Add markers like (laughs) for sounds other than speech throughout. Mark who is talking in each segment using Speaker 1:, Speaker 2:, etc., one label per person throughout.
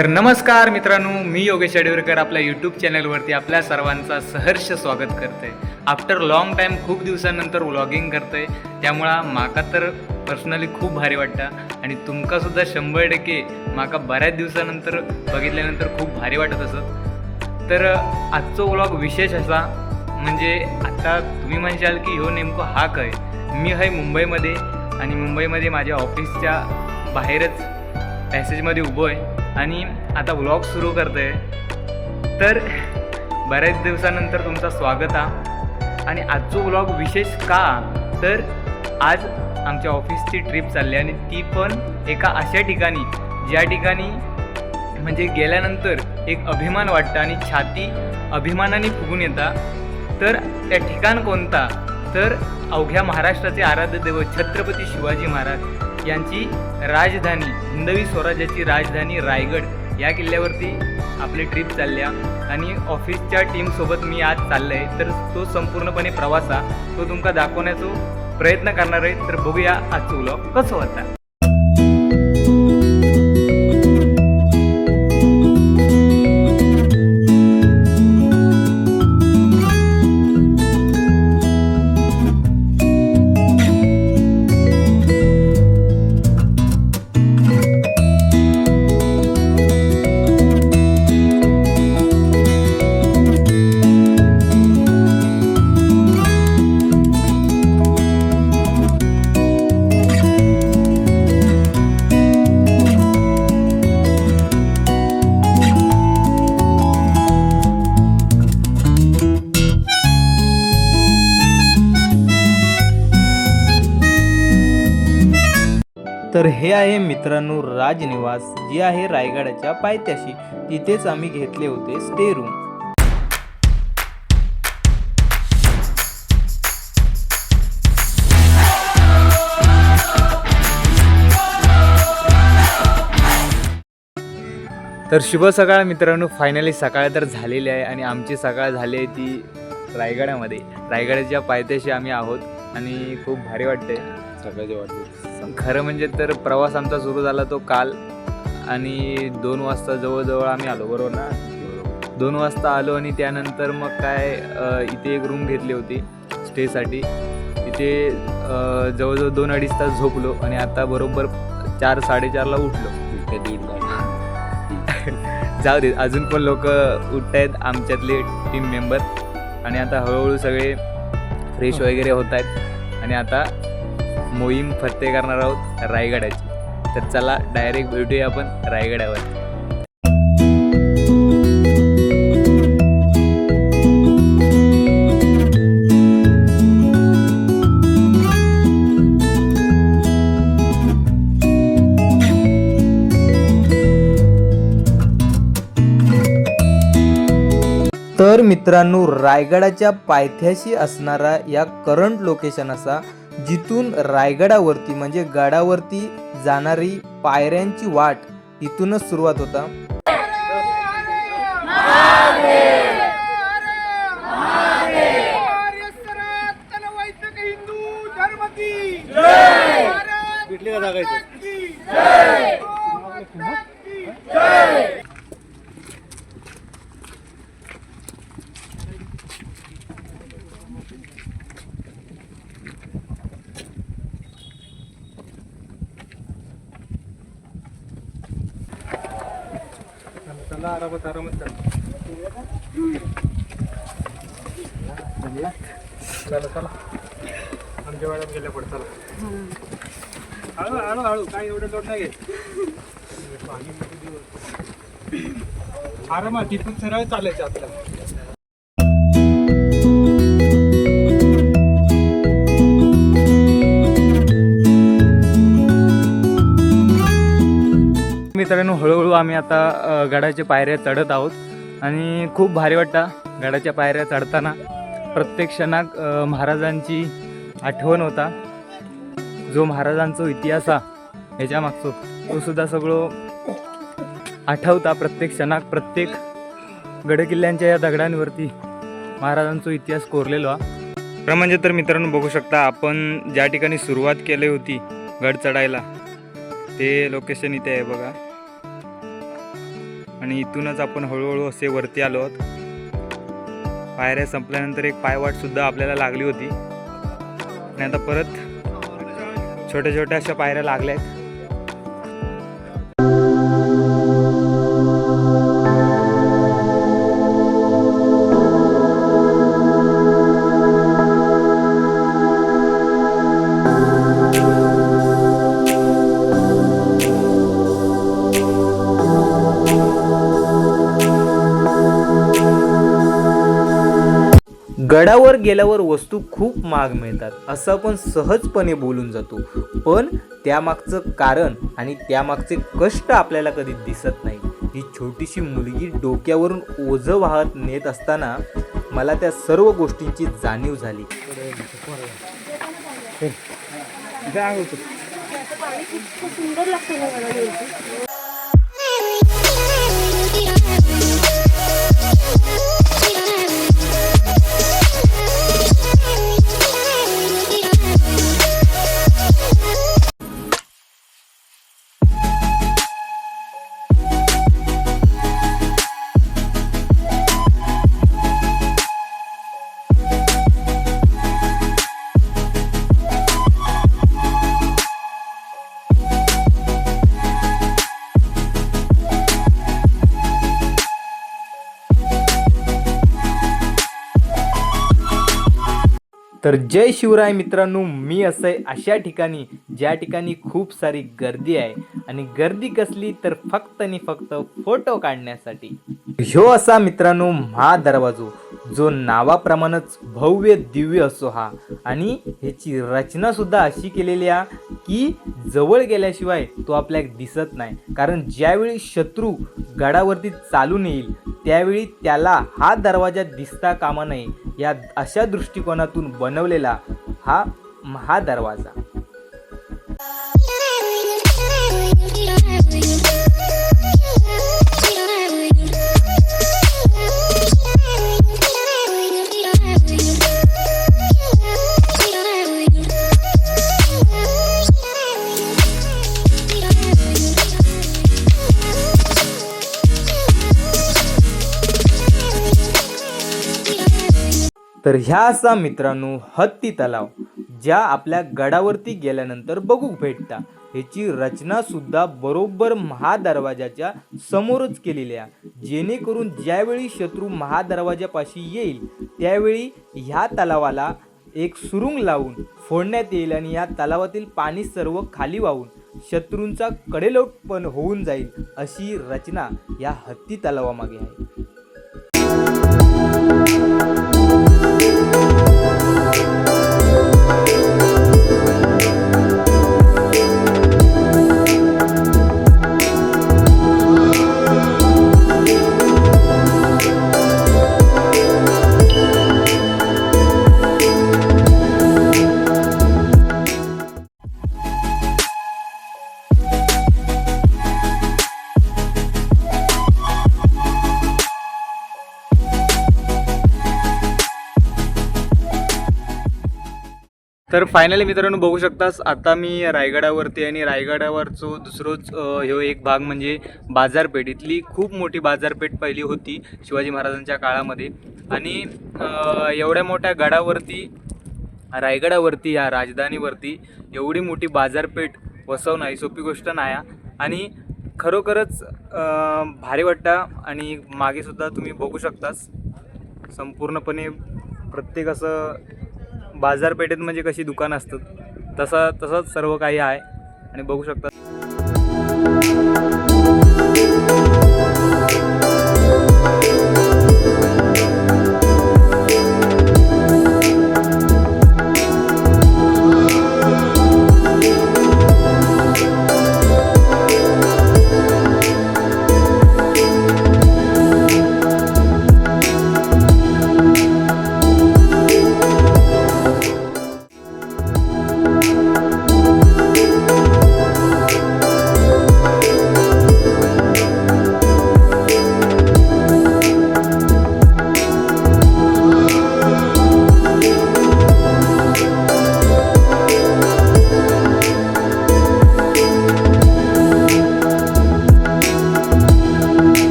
Speaker 1: तर नमस्कार मित्रांनो मी योगेश अडवेरकर आपल्या यूट्यूब चॅनलवरती आपल्या सर्वांचा सहर्ष स्वागत करते आफ्टर लॉंग टाईम खूप दिवसानंतर व्लॉगिंग करते त्यामुळं माका तर पर्सनली खूप भारी वाटतं. आणि तुमकासुद्धा शंभर टक्के माका बऱ्याच दिवसानंतर बघितल्यानंतर खूप भारी वाटत असत. तर आजचो व्लॉग विशेष असा म्हणजे आता तुम्ही म्हणशाल की ह्यो नेमकं हा काय? मी आहे मुंबईमध्ये आणि मुंबईमध्ये माझ्या ऑफिसच्या बाहेरच पॅसेजमध्ये उभो आहे. आणि आता व्लॉग सुरू करतं. आहे तर बऱ्याच दिवसानंतर तुमचं स्वागत हा. आणि आजचो व्लॉग विशेष का? तर आज आमच्या ऑफिसची ट्रिप चालली आहे आणि ती पण एका अशा ठिकाणी ज्या ठिकाणी म्हणजे गेल्यानंतर एक अभिमान वाटतं आणि छाती अभिमानाने फुगून येता तर त्या ठिकाण कोणता? तर अवघ्या महाराष्ट्राचे आराध्य देव छत्रपती शिवाजी महाराज. यांची राजधानी हिंदवी स्वराज्याची राजधानी रायगड या किल्ल्यावरती आपली ट्रिप चालल्या. आणि ऑफिसच्या टीमसोबत मी आज चाललं आहे तर तो संपूर्णपणे प्रवास हा तो तुमका दाखवण्याचा प्रयत्न करणार आहे. तर बघूया आजचं व्लॉग कसं होता.
Speaker 2: तर हे आहे मित्रांनो राजनिवास जे आहे रायगडाच्या पायथ्याशी. तिथेच आम्ही घेतले होते स्टे रूम
Speaker 1: तर शुभ सकाळ मित्रांनो फायनली सकाळ तर झालेली आहे आणि आमची सकाळ झाली आहे ती रायगडामध्ये. रायगडाच्या पायथ्याशी आम्ही आहोत. आणि खूप भारी वाटते
Speaker 3: सकाळचे वाटते
Speaker 1: खरं म्हणजे तर प्रवास आमचा सुरू झाला तो काल आणि दोन वाजता जवळजवळ आम्ही आलो बरोबर ना? दोन वाजता आलो आणि त्यानंतर मग काय इथे एक रूम घेतली होती स्टेसाठी इथे अ, जवळजवळ दोन अडीच तास झोपलो आणि आता बरोबर चार साडेचारला उठलो. (laughs) जाऊ दे अजून पण लोक उठत आहेत आमच्यातले टीम मेंबर आणि आता हळूहळू सगळे फ्रेश वगैरे होत आहेत. आणि आता मोहीम फत्ते करणार आहोत रायगडाची. तर चला डायरेक्ट भेटूया आपण रायगडावर.
Speaker 2: तर मित्रांनो रायगडाच्या पायथ्याशी असणारा या करंट लोकेशन असा जिथून रायगडावरती म्हणजे गडावरती जाणारी पायऱ्यांची वाट इथूनच सुरुवात होता
Speaker 4: हिंदू धर्म की भारत
Speaker 3: भेटली का जागा इथे?
Speaker 4: की जय की जय
Speaker 1: आरामात आरामात चालतो. चला चला. आमच्या वेळात गेल्या पुढे चला. हळू हळू हळू. काय एवढं लोट नाही घेत आरामात तिथून सरळ चालायचं आपल्याला. मित्रांनो हळूहळू आम्ही आता गडाच्या पायऱ्या चढत आहोत. आणि खूप भारी वाटतं गडाच्या पायऱ्या चढताना. प्रत्येक क्षणाक महाराजांची आठवण होता. जो महाराजांचा इतिहास हा ह्याच्या मागचो तो सुद्धा सगळं आठवता प्रत्येक क्षणात. प्रत्येक गडकिल्ल्यांच्या या दगडांवरती महाराजांचा इतिहास कोरलेलो हा. खरं म्हणजे तर मित्रांनो बघू शकता आपण ज्या ठिकाणी सुरुवात केली होती गड चढायला ते लोकेशन इथे आहे बघा.
Speaker 5: आणि इथूनच आपण हळूहळू असे वरती आलो आहोत. पायऱ्या संपल्यानंतर एक पायवाटसुद्धा आपल्याला लागली होती. आणि आता परत छोट्या छोट्या अशा पायऱ्या लागल्या आहेत.
Speaker 1: गडावर गेल्यावर वस्तू खूप महाग मिळतात असं आपण सहजपणे बोलून जातो. पण त्यामागचं कारण आणि त्यामागचे कष्ट आपल्याला कधी दिसत नाही ही छोटीशी मुलगी डोक्यावरून ओझं वाहत नेत असताना मला त्या सर्व गोष्टींची जाणीव झाली. तर जय शिवराय मित्रांनो मी असं आहे अशा ठिकाणी ज्या ठिकाणी खूप सारी गर्दी आहे आणि गर्दी कसली तर फक्त आणि फक्त फोटो काढण्यासाठी. ह्यो असा मित्रांनो हा दरवाजो जो नावाप्रमाणेच भव्य दिव्य असो हा. आणि ह्याची रचना सुद्धा अशी केलेली आहे की जवळ गेल्याशिवाय तो आपल्याला दिसत नाही. कारण ज्यावेळी शत्रू गडावरती चालून येईल त्यावेळी त्याला हा दरवाजा दिसता कामा नये या अशा दृष्टिकोनातून बनवलेला हा हा दरवाजा (laughs) तर ह्या असा मित्रांनो हत्ती तलाव ज्या आपल्या गडावरती गेल्यानंतर बघू भेटता. ह्याची रचना सुद्धा बरोबर महादरवाजाच्या समोरच केलेली आहे. जेणेकरून ज्यावेळी शत्रू महादरवाजापाशी येईल त्यावेळी ह्या तलावाला एक सुरुंग लावून फोडण्यात येईल आणि या तलावातील पाणी सर्व खाली वाहून शत्रूंचा कडेलोट पण होऊन जाईल अशी रचना या हत्ती तलावामागे आहे.
Speaker 5: तर फायनली मित्रांनो बघू शकतास आता मी रायगडावरती आणि रायगडावरचो दुसरोच ह्यो एक भाग म्हणजे बाजारपेठ. इथली खूप मोठी बाजारपेठ पहिली होती शिवाजी महाराजांच्या काळामध्ये. आणि एवढ्या मोठ्या गडावरती रायगडावरती या राजधानीवरती एवढी मोठी बाजारपेठ वसवणं ही सोपी गोष्ट नाही आहे. आणि खरोखरच भारी वाटतं आणि मागेसुद्धा तुम्ही बघू शकतास. संपूर्णपणे प्रत्येक असं बाजारपेठेत म्हणजे कशी दुकानं असतात? तसा तसंच सर्व काही आहे. आणि बघू शकता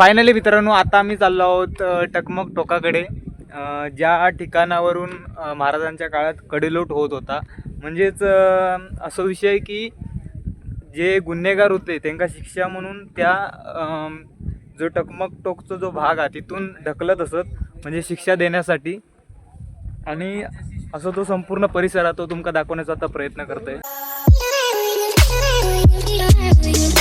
Speaker 1: फायनली मित्रांनो आता आम्ही चाललो आहोत टकमक टोकाकडे. ज्या ठिकाणावरून महाराजांच्या काळात कडेलोट होत होता. म्हणजेच असं विषय की जे गुन्हेगार होते त्यांना शिक्षा म्हणून त्या जो टकमक टोकचा जो भाग आहे तिथून ढकलत असत म्हणजे शिक्षा देण्यासाठी. आणि असं तो संपूर्ण परिसर आहे तो तुमका दाखवण्याचा आता प्रयत्न करतोय. (laughs)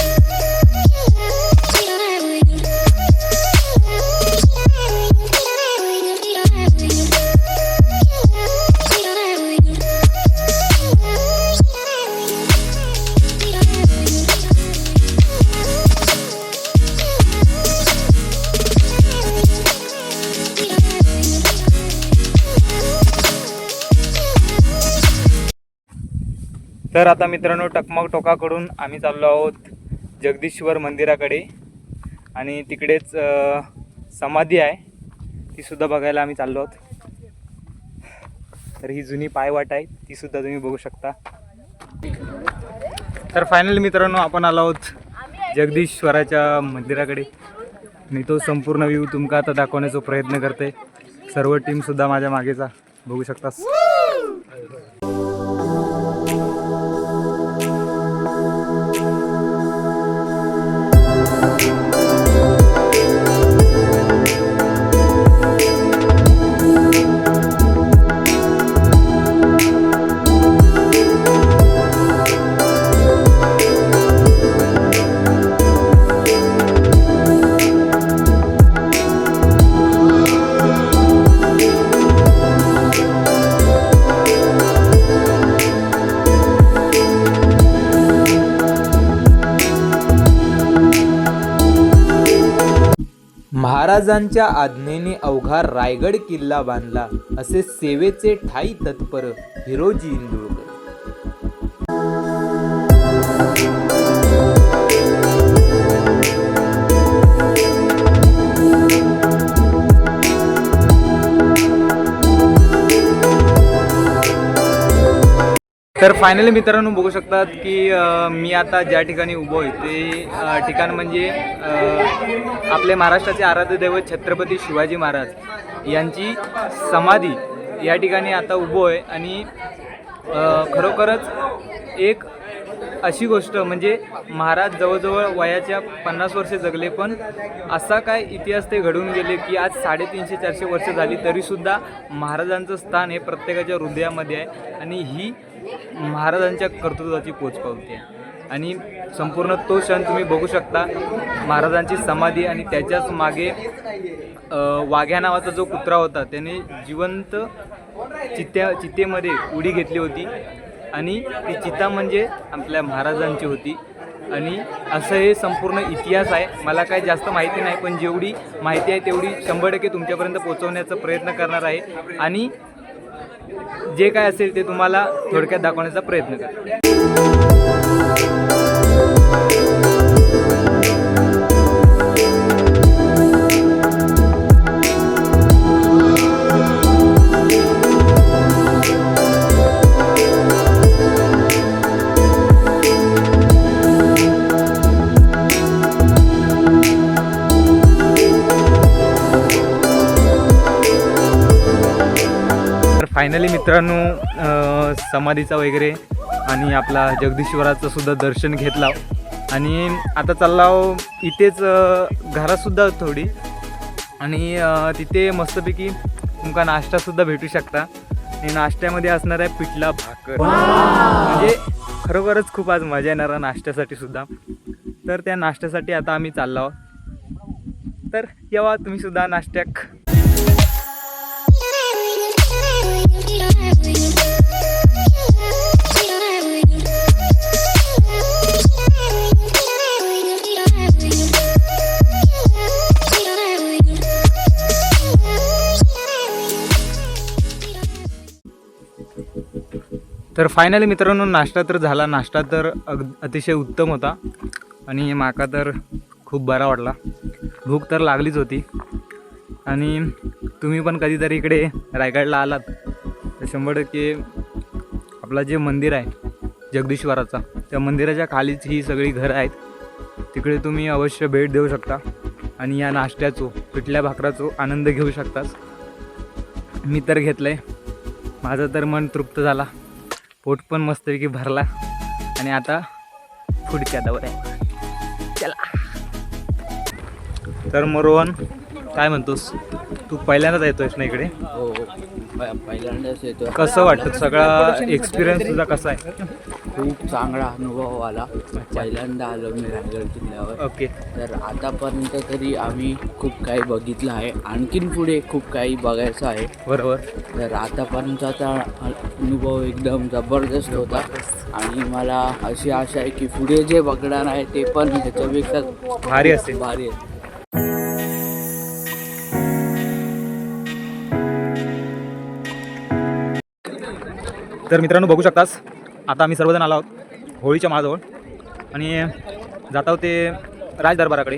Speaker 1: तर आता मित्रांनो टकमक टोकाकडून आम्ही चाललो आहोत जगदीश्वर मंदिराकडे. आणि तिकडेच समाधी आहे. तीसुद्धा बघायला आम्ही चाललो आहोत. तर ही जुनी पायवाट आहे तीसुद्धा तुम्ही बघू शकता. तर फायनली मित्रांनो आपण आलो आहोत जगदीश्वराच्या मंदिराकडे. मी तो संपूर्ण व्ह्यू तुमका आता दाखवण्याचा प्रयत्न करते सर्व टीमसुद्धा माझ्या मागेचा. बघू शकतास.
Speaker 2: महाराजांच्या आज्ञेने अवघा रायगड किल्ला बांधला. असे सेवेचे ठाई तत्पर हिरोजी इंदुळकर.
Speaker 1: तर फायनली मित्रांनो बघू शकतात की मी आता ज्या ठिकाणी उभो आहे ते ठिकाण म्हणजे आपले महाराष्ट्राचे आराध्य दैवत छत्रपती शिवाजी महाराज यांची समाधी या ठिकाणी आता उभो आहे आणि खरोखरच एक अशी गोष्ट म्हणजे महाराज जवळजवळ वयाच्या पन्नास वर्षे जगले पण असा काय इतिहास ते घडून गेले की आज साडेतीनशे चारशे वर्ष झाली तरीसुद्धा महाराजांचं स्थान हे प्रत्येकाच्या हृदयामध्ये आहे आणि ही महाराजांच्या कर्तृत्वाची पोचपावती आहे. आणि संपूर्ण तो क्षण तुम्ही बघू शकता महाराजांची समाधी आणि त्याच्याच मागे वाघ्या नावाचा जो कुत्रा होता त्याने जिवंत चित्त्या चित्तेमध्ये उडी घेतली होती. आणि ती चिता म्हणजे आपल्या महाराजांची होती. आणि असं हे संपूर्ण इतिहास आहे. मला काही जास्त माहिती नाही पण जेवढी माहिती आहे तेवढी शंभर टक्के तुमच्यापर्यंत पोहोचवण्याचा प्रयत्न करणार आहे. आणि जे काय असेल ते तुम्हाला थोडक्यात दाखवण्याचा प्रयत्न करा फायनली मित्रांनो समाधीचा वगैरे आणि आपला जगदीश्वराचं सुद्धा दर्शन घेतला. आणि आता चाललाव इथेच घरातसुद्धा थोडी. आणि तिथे मस्तपैकी तुमका नाश्तासुद्धा भेटू शकता. आणि नाश्त्यामध्ये असणार आहे पिठला भाकर. म्हणजे खरोखरच खूप आज मजा येणार आहे नाश्त्यासाठी सुद्धा. तर त्या नाश्त्यासाठी आता आम्ही चाललो आहोत तर येवा तुम्ही सुद्धा नाश्त्याक. तर फायनली मित्रांनो नाश्ता तर झाला. नाश्ता तर अग अतिशय उत्तम होता. आणि माका तर खूप बरा वाटला. भूक तर लागलीच होती. आणि तुम्ही पण कधीतरी इकडे रायगडला आलात. तर शंभर टक्के आपला जे मंदिर आहे जगदीश्वराचा त्या मंदिराच्या खालीच ही सगळी घरं आहेत. तिकडे तुम्ही अवश्य भेट देऊ शकता. आणि या नाश्त्याचो पिठल्या भाकराचो आनंद घेऊ शकतास. मी तर घेतलं आहे माझं तर मन तृप्त झाला. पोट पण मस्तपैकी भरला. आणि आता पुढच्या दौर आहे. चला. तर मोरोहन काय म्हणतोस? तू पहिल्यांदाच येतोयस ना इकडे?
Speaker 3: हो प- पहिल्यांदाच येतो
Speaker 1: कसं वाटतं? सगळा एक्सपिरियन्स तुझा कसा आहे?
Speaker 3: खूप चांगला अनुभव आला. पहिल्यांदा आलो मी रायगड किल्ल्यावर.
Speaker 1: ओके.
Speaker 3: तर आतापर्यंत तरी आम्ही खूप काही बघितलं आहे. आणखीन पुढे खूप काही बघायचं आहे.
Speaker 1: बरोबर.
Speaker 3: तर आतापर्यंतचा अनुभव एकदम जबरदस्त होता. आणि मला अशी आशा आहे की पुढे जे बघणार आहे ते पण ह्याच्यापेक्षा
Speaker 1: भारी असेल.
Speaker 3: भारी आहे
Speaker 1: तर मित्रांनो बघू शकतास? आता आम्ही सर्वजण आलो आहोत होळीच्या माळाजवळ. आणि जात आहोत ते
Speaker 4: राजदरबाराकडे.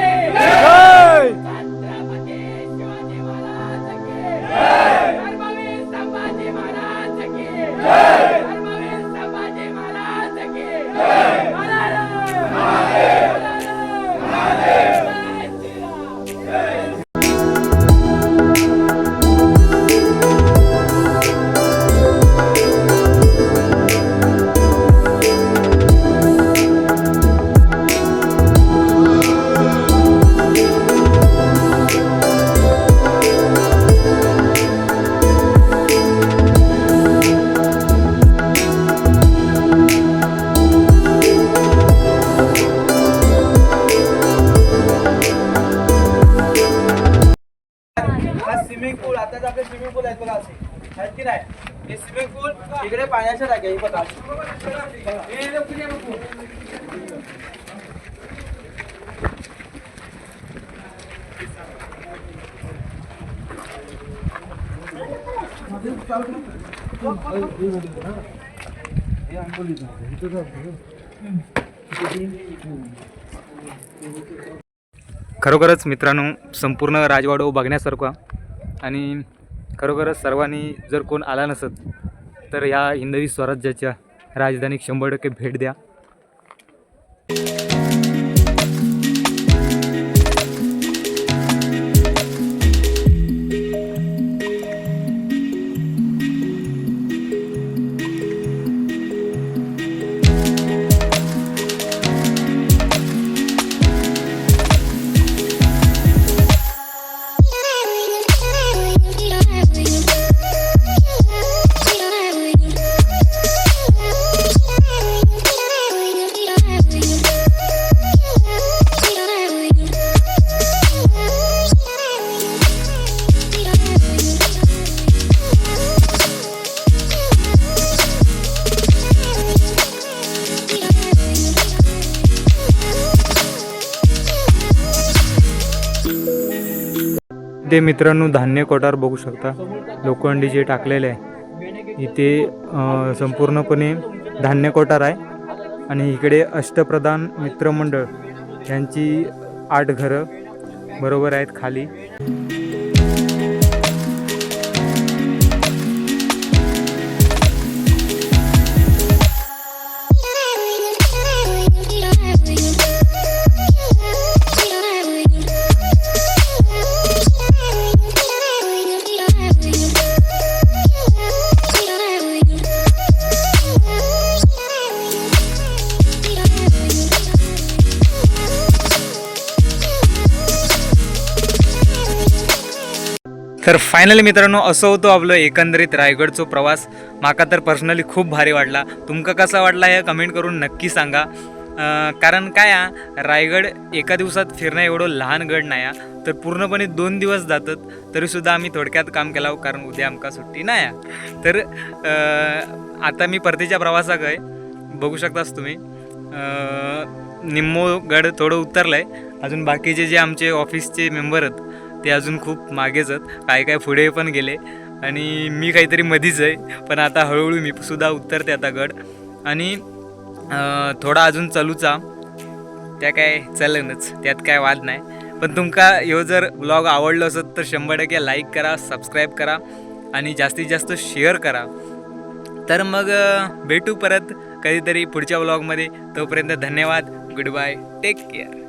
Speaker 6: इकडे पाण्याच्या टाक्या हे बघा.
Speaker 1: खरोखरच मित्रांनो संपूर्ण राजवाडो बघण्यासारखा आणि खरोखरच सर्वांनी जर कोण आला नसत तर या हिंदवी स्वराज्याच्या राजधानीक शंभर टक्के भेट द्या. ते मित्रांनो धान्य कोठार बघू शकता. लोखंडी जे टाकलेले आहे. इथे संपूर्णपणे धान्य कोठार आहे. आणि इकडे अष्टप्रधान मित्रमंडळ यांची आठ घरं बरोबर आहेत खाली. तर फायनली मित्रांनो असं होतो आपलं एकंदरीत रायगडचो प्रवास. माका तर पर्सनली खूप भारी वाटला. तुमका कसा वाटला हे कमेंट करून नक्की सांगा. कारण काय रायगड एका दिवसात फिरणं एवढं लहान गड नाही हा. तर पूर्णपणे दोन दिवस जातात तरीसुद्धा आम्ही थोडक्यात काम केलं कारण उद्या आमका सुट्टी नाही तर आता मी परतीच्या प्रवासाक आहे. बघू शकतास तुम्ही. अं, निम्मो गड थोडं उतरलं आहे अजून बाकीचे जे आमचे ऑफिसचे मेंबर आहेत ते अजून खूप मागेच आहेत. काय काय पुढे पण गेले. आणि मी काहीतरी मधीच आहे. पण आता हळूहळू मी सुद्धा उतरते आता गड. आणि थोडा अजून चालूचा. त्या काय चालनच त्यात काय वाद नाही. पण तुमका ह्यो जर ब्लॉग आवडलो असत तर शंभर टक्के लाईक करा सबस्क्राईब करा आणि जास्तीत जास्त शेअर करा. तर मग भेटू परत कधीतरी पुढच्या ब्लॉगमध्ये तोपर्यंत धन्यवाद. Good bye take care